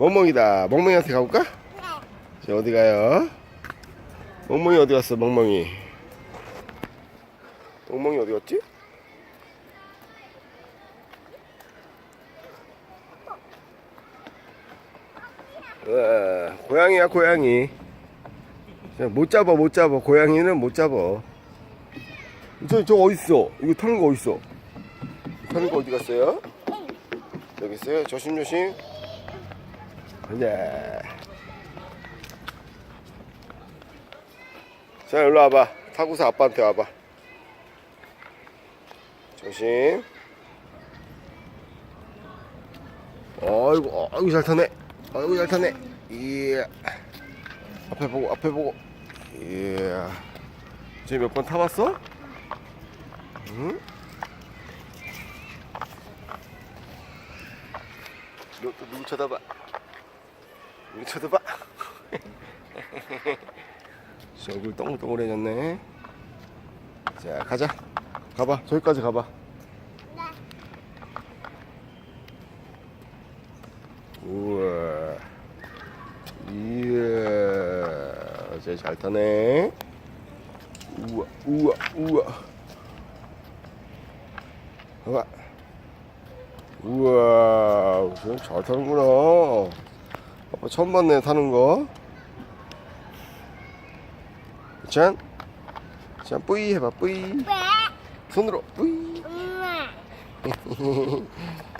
멍멍이다. 멍멍이한테 가볼까? 네. 자, 어디 가요? 멍멍이 어디 갔어, 멍멍이? 멍멍이 어디 갔지? 와, 고양이야, 고양이. 자, 못 잡아, 못 잡아. 고양이는 못 잡아. 저, 저 어딨어? 이거 타는 거 어딨어? 타는 거 어디 갔어요? 여기 있어요. 조심조심. 네. 자, 일로 와봐. 타고서 아빠한테 와봐. 조심. 어이구, 어이구, 잘 타네. 어이구, 잘 타네. 이야. 앞에 보고, 앞에 보고. 이야. 쟤몇 번 타봤어? 응? 너또 누구 쳐다봐? 누구 쳐다봐? 얼굴 동글동글해졌네. 자, 가자. 가봐. 저기까지 가봐. 우와. 이야. 쟤잘 타네. 우와, 우와, 우와. 봐봐. 우와, 쟤잘 타는구나. 처음 봤네, 타는 거. 짠. 짠, 뿌이 해봐, 뿌이. 왜? 손으로, 뿌이. 엄마.